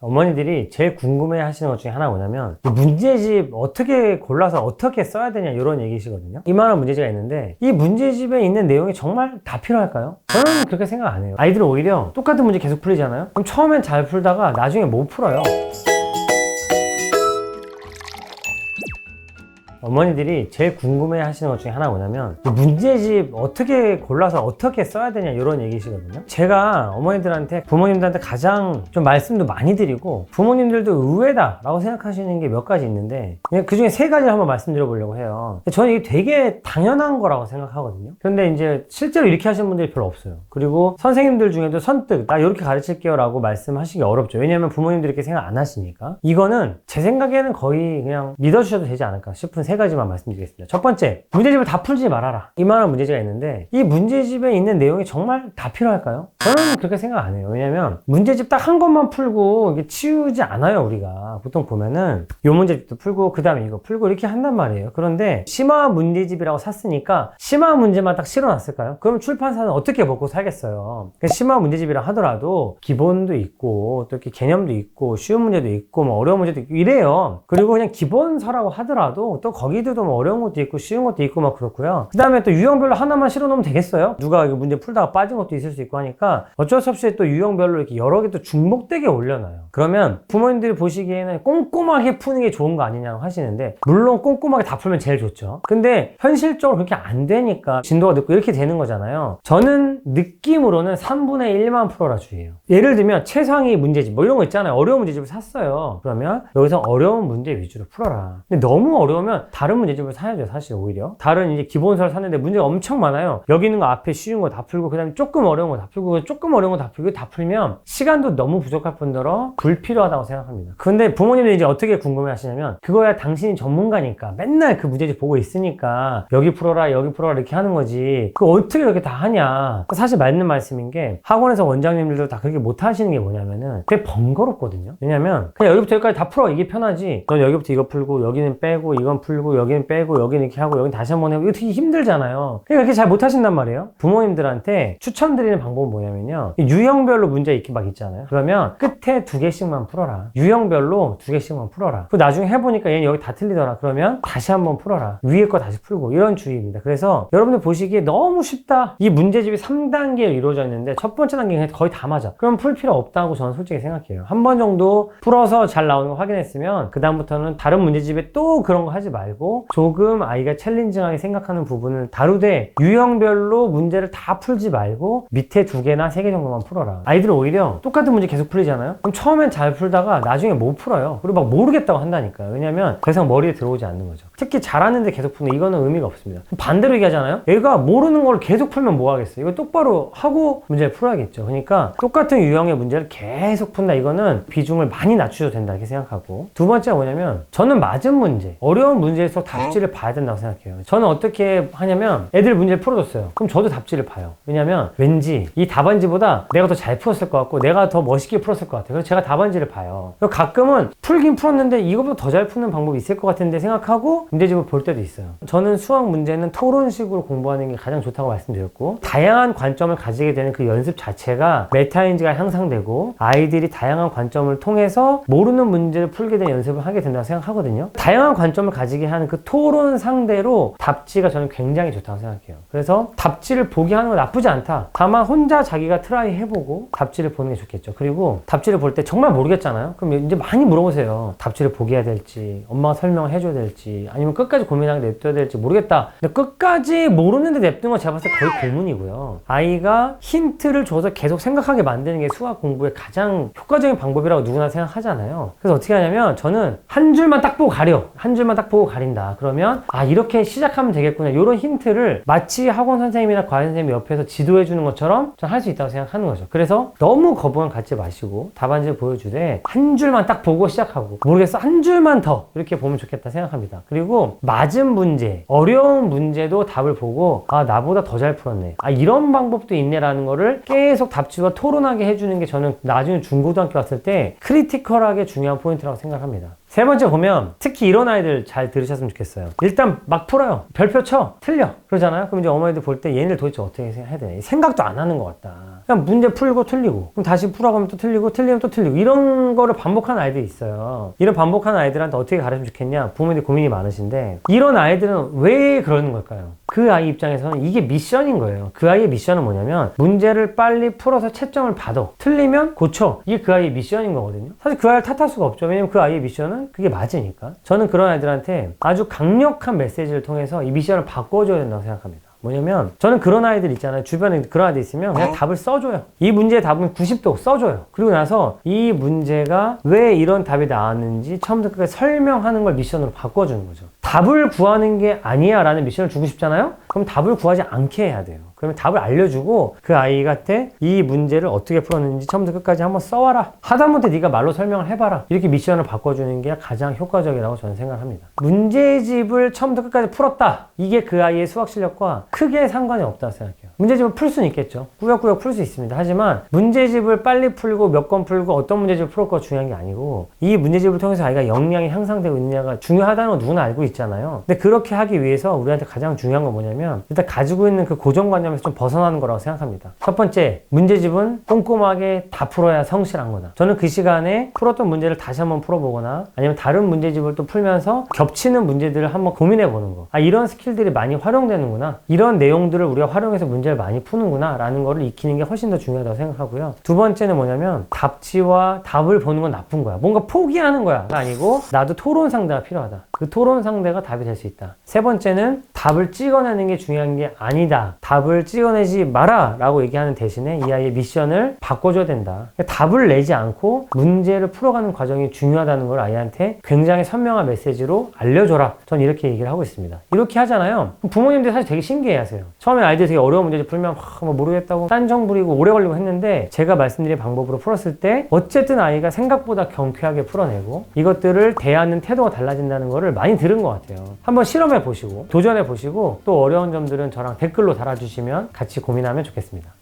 어머니들이 제일 궁금해 하시는 것 중에 하나가 뭐냐면 이 문제집 어떻게 골라서 어떻게 써야 되냐 이런 얘기시거든요. 이만한 문제집이 있는데 이 문제집에 있는 내용이 정말 다 필요할까요? 저는 그렇게 생각 안 해요. 아이들은 오히려 똑같은 문제 계속 풀리잖아요. 그럼 처음엔 잘 풀다가 나중에 못 풀어요 어머니들이 제일 궁금해 하시는 것 중에 하나가 뭐냐면 이 문제집 어떻게 골라서 어떻게 써야 되냐 이런 얘기시거든요. 제가 어머니들한테 부모님들한테 가장 좀 말씀도 많이 드리고 부모님들도 의외다 라고 생각하시는 게 몇 가지 있는데 그 중에 세 가지를 한번 말씀드려 보려고 해요. 저는 이게 되게 당연한 거라고 생각하거든요. 근데 이제 실제로 이렇게 하시는 분들이 별로 없어요. 그리고 선생님들 중에도 선뜻 나 이렇게 가르칠게요 라고 말씀하시기 어렵죠. 왜냐면 부모님들이 이렇게 생각 안 하시니까. 이거는 제 생각에는 거의 그냥 믿어주셔도 되지 않을까 싶은 세 가지만 말씀드리겠습니다. 첫 번째, 문제집을 다 풀지 말아라. 이만한 문제집이 있는데 이 문제집에 있는 내용이 정말 다 필요할까요? 저는 그렇게 생각 안 해요. 왜냐면 문제집 딱 한 것만 풀고 이게 치우지 않아요, 우리가. 보통 보면은 요 문제집도 풀고 그 다음에 이거 풀고 이렇게 한단 말이에요. 그런데 심화 문제집이라고 샀으니까 심화 문제만 딱 실어 놨을까요? 그럼 출판사는 어떻게 먹고 살겠어요? 그 심화 문제집이라 하더라도 기본도 있고 또 이렇게 개념도 있고 쉬운 문제도 있고 뭐 어려운 문제도 있고 이래요. 그리고 그냥 기본서라고 하더라도 또 거기도 뭐 어려운 것도 있고 쉬운 것도 있고 막 그렇고요. 그 다음에 또 유형별로 하나만 실어놓으면 되겠어요? 누가 문제 풀다가 빠진 것도 있을 수 있고 하니까 어쩔 수 없이 또 유형별로 이렇게 여러 개 또 중복되게 올려놔요. 그러면 부모님들이 보시기에는 꼼꼼하게 푸는 게 좋은 거 아니냐고 하시는데 물론 꼼꼼하게 다 풀면 제일 좋죠. 근데 현실적으로 그렇게 안 되니까 진도가 늦고 이렇게 되는 거잖아요. 저는 느낌으로는 3분의 1만 풀어라 주의예요. 예를 들면 최상위 문제집 뭐 이런 거 있잖아요. 어려운 문제집을 샀어요. 그러면 여기서 어려운 문제 위주로 풀어라. 근데 너무 어려우면 다른 문제집을 사야죠. 사실 오히려. 다른 이제 기본서를 샀는데 문제가 엄청 많아요. 여기 있는 거 앞에 쉬운 거 다 풀고 그 다음에 조금 어려운 거 다 풀고 조금 어려운 거 다 풀고 다 풀면 시간도 너무 부족할 뿐더러 불필요하다고 생각합니다. 근데 부모님들이 이제 어떻게 궁금해 하시냐면 그거야 당신이 전문가니까 맨날 그 문제집 보고 있으니까 여기 풀어라 여기 풀어라 이렇게 하는 거지 그거 어떻게 그렇게 다 하냐 사실 맞는 말씀인 게 학원에서 원장님들도 다 그렇게 못 하시는 게 뭐냐면은 되게 번거롭거든요 왜냐면 그냥 여기부터 여기까지 다 풀어 이게 편하지 넌 여기부터 이거 풀고 여기는 빼고 이건 풀고 여기는 빼고 여기는 이렇게 하고 여기는 다시 한번 해고 이거 되게 힘들잖아요. 그러니까 그렇게 잘 못 하신단 말이에요. 부모님들한테 추천드리는 방법은 뭐냐면요. 유형별로 문제 있기 막 있잖아요. 그러면 끝에 두 개씩만 풀어라. 유형별로 두 개씩만 풀어라. 그 나중에 해보니까 얘는 여기 다 틀리더라. 그러면 다시 한번 풀어라. 위에 거 다시 풀고 이런 주의입니다. 그래서 여러분들 보시기에 너무 쉽다. 이 문제집이 3단계로 이루어져 있는데 첫 번째 단계는 거의 다 맞아. 그럼 풀 필요 없다고 저는 솔직히 생각해요. 한 번 정도 풀어서 잘 나오는 거 확인했으면 그 다음부터는 다른 문제집에 또 그런 거 하지 말고 조금 아이가 챌린징하게 생각하는 부분을 다루되 유형별로 문제를 다 풀지 말고 밑에 두 개나 세 개 정도만 풀어라. 아이들은 오히려 똑같은 문제 계속 풀리잖아요? 그럼 처음엔 잘 풀다가 나중에 못 풀어요. 그리고 막 모르겠다고 한다니까요 왜냐면 더 이상 머리에 들어오지 않는 거죠. 특히 잘하는데 계속 푸는 이거는 의미가 없습니다. 반대로 얘기하잖아요? 얘가 모르는 걸 계속 풀면 뭐 하겠어요? 이거 똑바로 하고 문제를 풀어야겠죠. 그러니까 똑같은 유형의 문제를 계속 푼다. 이거는 비중을 많이 낮추셔도 된다. 이렇게 생각하고. 두 번째가 뭐냐면 저는 맞은 문제 어려운 문제에서 답지를 봐야 된다고 생각해요. 저는 어떻게 하냐면 애들 문제를 풀어줬어요. 그럼 저도 답지를 봐요. 왜냐면 왠지 이 답안지보다 내가 더 잘 풀었을 것 같고 내가 더 멋있게 풀었을 것 같아요. 그래서 제가 답안지를 봐요. 가끔은 풀긴 풀었는데 이거보다 더 잘 푸는 방법이 있을 것 같은데 생각하고 문제집을 볼 때도 있어요. 저는 수학 문제는 토론식으로 공부하는 게 가장 좋다고 말씀드렸고 다양한 관점을 가지게 되는 그 연습 자체가 메타인지가 향상되고 아이들이 다양한 관점을 통해서 모르는 문제를 풀게 된 연습을 하게 된다고 생각하거든요. 다양한 관점을 가지게 하는 그 토론 상대로 답지가 저는 굉장히 좋다고 생각해요. 그래서 답지를 보게 하는 건 나쁘지 않다. 다만 혼자 자기가 트라이 해보고 답지를 보는 게 좋겠죠. 그리고 답지를 볼 때 정말 모르겠잖아요. 그럼 이제 많이 물어보세요. 답지를 보게 해야 될지 엄마가 설명을 해줘야 될지 아니면 끝까지 고민하게 냅둬야 될지 모르겠다. 근데 끝까지 모르는데 냅둔 건 제가 봤을 때 거의 고문이고요. 아이가 힌트를 줘서 계속 생각하게 만드는 게 수학 공부의 가장 효과적인 방법이라고 누구나 생각하잖아요. 그래서 어떻게 하냐면 저는 한 줄만 딱 보고 가려. 한 줄만 딱 보고 가 린다. 그러면 아 이렇게 시작하면 되겠구나. 이런 힌트를 마치 학원 선생님이나 과외 선생님이 옆에서 지도해 주는 것처럼 전 할 수 있다고 생각하는 거죠. 그래서 너무 거부감 갖지 마시고 답안지를 보여주되 한 줄만 딱 보고 시작하고 모르겠어. 한 줄만 더 이렇게 보면 좋겠다 생각합니다. 그리고 맞은 문제 어려운 문제도 답을 보고 아 나보다 더 잘 풀었네. 아 이런 방법도 있네라는 거를 계속 답지와 토론하게 해주는 게 저는 나중에 중고등학교 갔을 때 크리티컬하게 중요한 포인트라고 생각합니다 세 번째 보면 특히 이런 아이들 잘 들으셨으면 좋겠어요. 일단 막 풀어요. 별표 쳐. 틀려. 그러잖아요. 그럼 이제 어머니들 볼 때 얘네들 도대체 어떻게 해야 되나. 생각도 안 하는 것 같다. 그냥 문제 풀고 틀리고 그럼 다시 풀어가면 또 틀리고 틀리면 또 틀리고 이런 거를 반복하는 아이들이 있어요. 이런 반복하는 아이들한테 어떻게 가르치면 좋겠냐 부모님들 고민이 많으신데 이런 아이들은 왜 그러는 걸까요? 그 아이 입장에서는 이게 미션인 거예요. 그 아이의 미션은 뭐냐면 문제를 빨리 풀어서 채점을 받아. 틀리면 고쳐. 이게 그 아이의 미션인 거거든요. 사실 그 아이를 탓할 수가 없죠. 왜냐면 그 아이의 미션은 그게 맞으니까. 저는 그런 아이들한테 아주 강력한 메시지를 통해서 이 미션을 바꿔줘야 된다고 생각합니다. 뭐냐면 저는 그런 아이들 있잖아요. 주변에 그런 아이들 있으면 그냥 답을 써줘요. 이 문제의 답은 90도 써줘요. 그리고 나서 이 문제가 왜 이런 답이 나왔는지 처음부터 끝까지 설명하는 걸 미션으로 바꿔주는 거죠. 답을 구하는 게 아니야 라는 미션을 주고 싶잖아요? 그럼 답을 구하지 않게 해야 돼요. 그러면 답을 알려주고 그 아이한테 이 문제를 어떻게 풀었는지 처음부터 끝까지 한번 써와라. 하다못해 네가 말로 설명을 해봐라. 이렇게 미션을 바꿔주는 게 가장 효과적이라고 저는 생각합니다. 문제집을 처음부터 끝까지 풀었다. 이게 그 아이의 수학 실력과 크게 상관이 없다고 생각해요. 문제집을 풀 수는 있겠죠. 꾸역꾸역 풀 수 있습니다. 하지만 문제집을 빨리 풀고 몇건 풀고 어떤 문제집을 풀었고 중요한 게 아니고 이 문제집을 통해서 아이가 역량이 향상되고 있느냐가 중요하다는 건 누구나 알고 있잖아요. 근데 그렇게 하기 위해서 우리한테 가장 중요한 건 뭐냐면 일단 가지고 있는 그 고정관념에서 좀 벗어나는 거라고 생각합니다. 첫 번째, 문제집은 꼼꼼하게 다 풀어야 성실한 거다. 저는 그 시간에 풀었던 문제를 다시 한번 풀어보거나 아니면 다른 문제집을 또 풀면서 겹치는 문제들을 한번 고민해 보는 거. 아, 이런 스킬들이 많이 활용되는구나. 이런 내용들을 우리가 활용해서 문제 를 많이 푸는구나. 라는 거를 익히는 게 훨씬 더 중요하다고 생각하고요. 두 번째는 뭐냐면 답지와 답을 보는 건 나쁜 거야. 뭔가 포기하는 거야. 가 아니고 나도 토론 상대가 필요하다. 그 토론 상대가 답이 될 수 있다. 세 번째는 답을 찍어내는 게 중요한 게 아니다. 답을 찍어내지 마라 라고 얘기하는 대신에 이 아이의 미션을 바꿔줘야 된다. 그러니까 답을 내지 않고 문제를 풀어가는 과정이 중요하다는 걸 아이한테 굉장히 선명한 메시지로 알려줘라. 전 이렇게 얘기를 하고 있습니다. 이렇게 하잖아요. 부모님들 사실 되게 신기해 하세요. 처음에 아이들이 되게 어려운 문제 풀면 하, 뭐 모르겠다고 딴정 부리고 오래 걸리고 했는데 제가 말씀드린 방법으로 풀었을 때 어쨌든 아이가 생각보다 경쾌하게 풀어내고 이것들을 대하는 태도가 달라진다는 거를 많이 들은 것 같아요. 한번 실험해 보시고 도전해 보시고 또 어려운 점들은 저랑 댓글로 달아주시면 같이 고민하면 좋겠습니다.